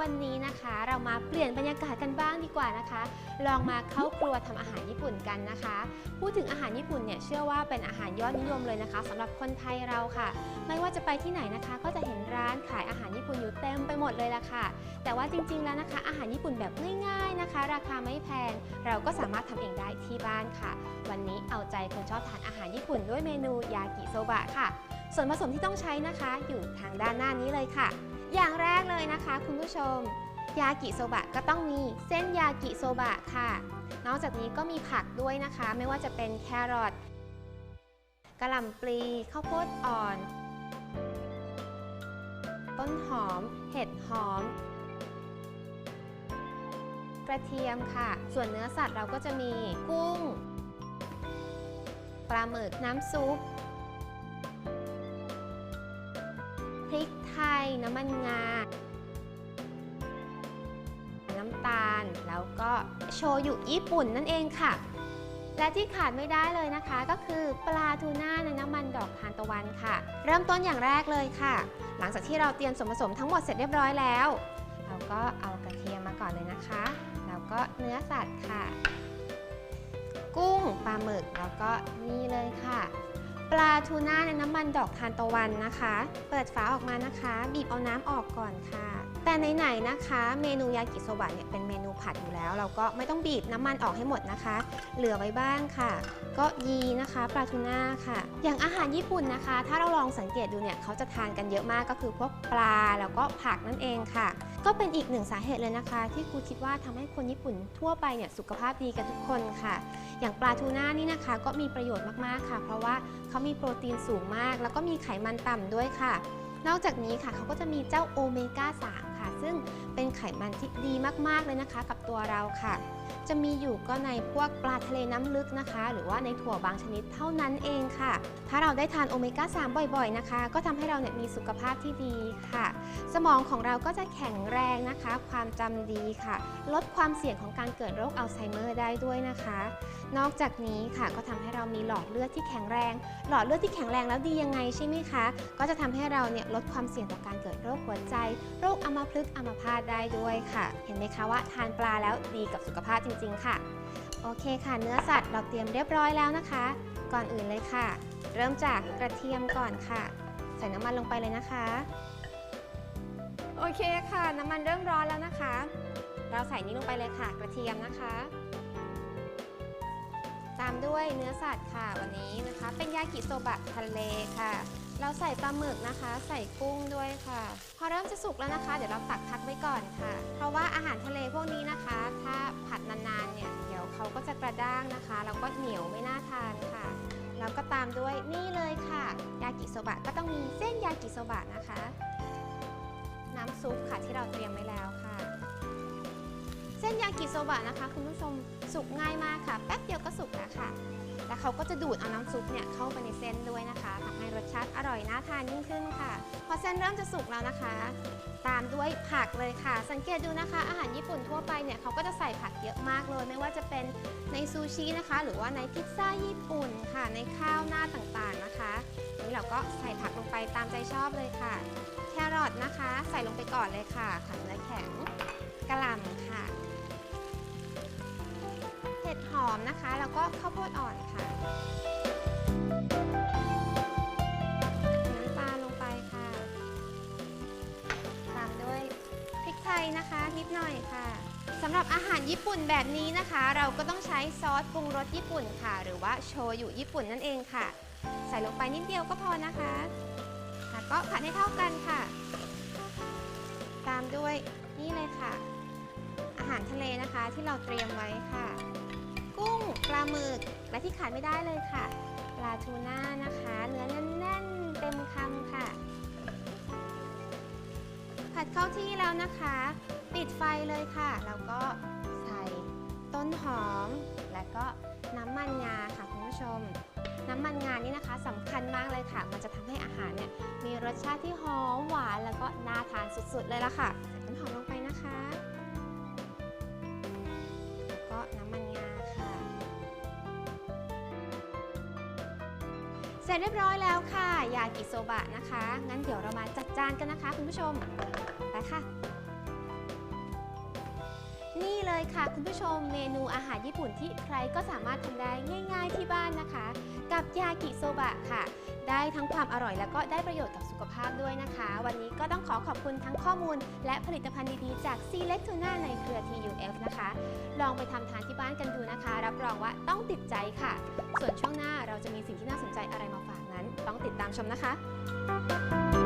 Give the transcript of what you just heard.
วันนี้นะคะ เรามาเปลี่ยนบรรยากาศกันบ้างดีกว่านะคะ ลองมาเข้าครัวทำอาหารญี่ปุ่นกันนะคะ พูดถึงอาหารญี่ปุ่นเนี่ยเชื่อว่าเป็นอาหารยอดนิยมเลยนะคะสำหรับคนไทยเราค่ะ ไม่ว่าจะไปที่ไหนนะคะ ก็จะเห็นร้านขายอาหารญี่ปุ่นอยู่เต็มไปหมดเลยละค่ะ แต่ว่าจริงๆแล้วนะคะ อาหารญี่ปุ่นแบบง่ายๆนะคะ ราคาไม่แพง เราก็สามารถทำเองได้ที่บ้านค่ะ วันนี้เอาใจคนชอบทานอาหารญี่ปุ่นด้วยเมนูยากิโซบะค่ะ ส่วนผสมที่ต้องใช้นะคะ อยู่ทางด้านหน้านี้เลยค่ะ อย่างแรกเลยนะคะ คุณผู้ชม ยากิโซบะก็ต้องมีเส้นยากิโซบะค่ะ นอกจากนี้ก็มีผักด้วยนะคะ ไม่ว่าจะเป็นแครอทกระหล่ำปลีข้าวโพดอ่อน ต้นหอม เห็ดหอม กระเทียมค่ะ ส่วนเนื้อสัตว์เราก็จะมีกุ้ง ปลาหมึกน้ำซุป พริกไทย น้ำมันงา น้ำตาล แล้วก็โชยุญี่ปุ่นนั่นเองค่ะ และที่ขาดไม่ได้เลยนะคะ ก็คือปลาทูน่าในน้ำมันดอกทานตะวันค่ะ เริ่มต้นอย่างแรกเลยค่ะ หลังจากที่เราเตรียมส่วนผสมทั้งหมดเสร็จเรียบร้อยแล้ว เราก็เอากระเทียมมาก่อนเลยนะคะ แล้วก็เนื้อสัตว์ค่ะ กุ้งปลาหมึกแล้วก็นี่เลยค่ะ ปลาทูน่าในน้ำมันดอกทานตะวันนะคะ เปิดฝาออกมานะคะ บีบเอาน้ำออกก่อนค่ะ แต่ไหนๆนะคะ เมนูยากิโซบะเนี่ยเป็นเมนูผัดอยู่แล้ว เราก็ไม่ต้องบีบน้ำมันออกให้หมดนะคะ เหลือไว้บ้างค่ะ ก็ยีนะคะปลาทูน่าค่ะ อย่างอาหารญี่ปุ่นนะคะ ถ้าเราลองสังเกตดูเนี่ยเขาจะทานกันเยอะมากก็คือพวกปลาแล้วก็ผักนั่นเองค่ะ ก็เป็นอีกหนึ่งสาเหตุเลยนะคะ ที่ครูคิดว่าทำให้คนญี่ปุ่นทั่วไปเนี่ยสุขภาพดีกันทุกคนค่ะ อย่างปลาทูน่านี่นะคะ ก็มีประโยชน์มากๆค่ะ เพราะว่าเขามีโปรตีนสูงมาก แล้วก็มีไขมันต่ำด้วยค่ะ นอกจากนี้ค่ะเขาก็จะมีเจ้าโอเมก้า3 ค่ะ ซึ่งเป็นไขมันที่ดีมากๆเลยนะคะ กับตัวเราค่ะ จะมีอยู่ก็ในพวกปลาทะเลน้ำลึกนะคะ หรือว่าในถั่วบางชนิดเท่านั้นเองค่ะ ถ้าเราได้ทานโอเมก้า 3 บ่อยๆนะคะ ก็ทำให้เราเนี่ยมีสุขภาพที่ดีค่ะ สมองของเราก็จะแข็งแรงนะคะ ความจำดีค่ะ ลดความเสี่ยงของการเกิดโรคอัลไซเมอร์ได้ด้วยนะคะ นอกจากนี้ค่ะก็ทำให้เรามีหลอดเลือดที่แข็งแรง หลอดเลือดที่แข็งแรงแล้วดียังไงใช่ไหมคะ ก็จะทำให้เราเนี่ยลดความเสี่ยงต่อการเกิดโรคหัวใจ โรคอัมพฤกษ์อัมพาตได้ด้วยค่ะ เห็นไหมคะว่าทานปลาแล้วดีกับสุขภาพจริง ๆ ค่ะ โอเคค่ะ เนื้อสัตว์เราเตรียมเรียบร้อยแล้วนะคะ ก่อนอื่นเลยค่ะ เริ่มจากกระเทียมก่อนค่ะ ใส่น้ำมันลงไปเลยนะคะ โอเคค่ะ น้ำมันเริ่มร้อนแล้วนะคะ เราใส่นี้ลงไปเลยค่ะ กระเทียมนะคะ ตามด้วยเนื้อสัตว์ค่ะวันนี้นะคะ เป็นยากิโซบะทะเลค่ะ เราใส่ปลาหมึกนะคะ ใส่กุ้งด้วยค่ะ พอเริ่มจะสุกแล้วนะคะ เดี๋ยวเราตักพักไว้ก่อนค่ะ เพราะว่าอาหารทะเลพวกนี้นะคะ ถ้าผัดนานๆเนี่ยเดี๋ยวเขาก็จะกระด้างนะคะแล้วก็เหนียวไม่น่าทานค่ะแล้วก็ตามด้วยนี่เลยค่ะ ยากิโซบะก็ต้องมีเส้นยากิโซบะนะคะ น้ำซุปค่ะที่เราเตรียมไว้แล้วค่ะ เส้นยากิโซบะนะคะ คุณผู้ชมสุกง่ายมากค่ะ แป๊บเดียวก็สุกแล้วค่ะ แล้วเขาก็จะดูดเอาน้ำซุปเนี่ยเข้าไปในเส้นด้วยนะคะทำให้รสชาติอร่อยน่าทานยิ่งขึ้นค่ะ พอเส้นเริ่มจะสุกแล้วนะคะ ตามด้วยผักเลยค่ะ สังเกตดูนะคะ อาหารญี่ปุ่นทั่วไปเนี่ยเขาก็จะใส่ผักเยอะมากเลย ไม่ว่าจะเป็นในซูชินะคะ หรือว่าในพิซซ่าญี่ปุ่นค่ะ ในข้าวหน้าต่างๆนะคะนี่เราก็ใส่ผักลงไปตามใจชอบเลยค่ะ แครอทนะคะ ใส่ลงไปก่อนเลยค่ะผันื้อแข็งกระหล่ำค่ะ ห็ดหอมนะคะ แล้วก็ข้าวโพดอ่อนค่ะ น้ำตาลลงไปค่ะ ตามด้วยพริกไทยนะคะ นิดหน่อยค่ะสำหรับอาหารญี่ปุ่นแบบนี้นะคะ เราก็ต้องใช้ซอสปรุงรสญี่ปุ่นค่ะ หรือว่าโชยุญี่ปุ่นนั่นเองค่ะ ใส่ลงไปนิดเดียวก็พอนะคะแล้วก็ผัดให้เท่ากันค่ะ ตามด้วยนี่เลยค่ะ อาหารทะเลนะคะที่เราเตรียมไว้ค่ะ กุ้งปลาหมึกและที่ขาดไม่ได้เลยค่ะ ปลาทูน่านะคะ เนื้อแน่นๆเต็มคำค่ะ ผัดเข้าที่แล้วนะคะ ปิดไฟเลยค่ะ แล้วก็ใส่ต้นหอม และก็น้ำมันงาค่ะคุณผู้ชม น้ำมันงานี่นะคะสำคัญมากเลยค่ะ มันจะทำให้อาหารเนี่ยมีรสชาติที่หอมหวานแล้วก็น่าทานสุดๆเลยละค่ะใส่ต้นหอมลงไปนะคะ แล้วก็น้ำมัน เสร็จเรียบร้อยแล้วค่ะ ยากิโซบะนะคะ งั้นเดี๋ยวเรามาจัดจานกันนะคะ คุณผู้ชม ไปค่ะ นี่เลยค่ะ คุณผู้ชมเมนูอาหารญี่ปุ่นที่ใครก็สามารถทำได้ง่าย ๆที่บ้านนะคะ กับยากิโซบะค่ะ ได้ทั้งความอร่อยแล้วก็ได้ประโยชน์กับสุขภาพด้วยนะคะ วันนี้ก็ต้องขอขอบคุณทั้งข้อมูล และผลิตภัณฑ์ดีๆจาก c l e c t u n a ในเครือ TUF นะคะ ลองไปทำทานที่บ้านกันดูนะคะ รับรองว่าต้องติดใจค่ะ ส่วนช่วงหน้าเราจะมีสิ่งที่น่า ใจอะไรมาฝากนั้น ต้องติดตามชมนะคะ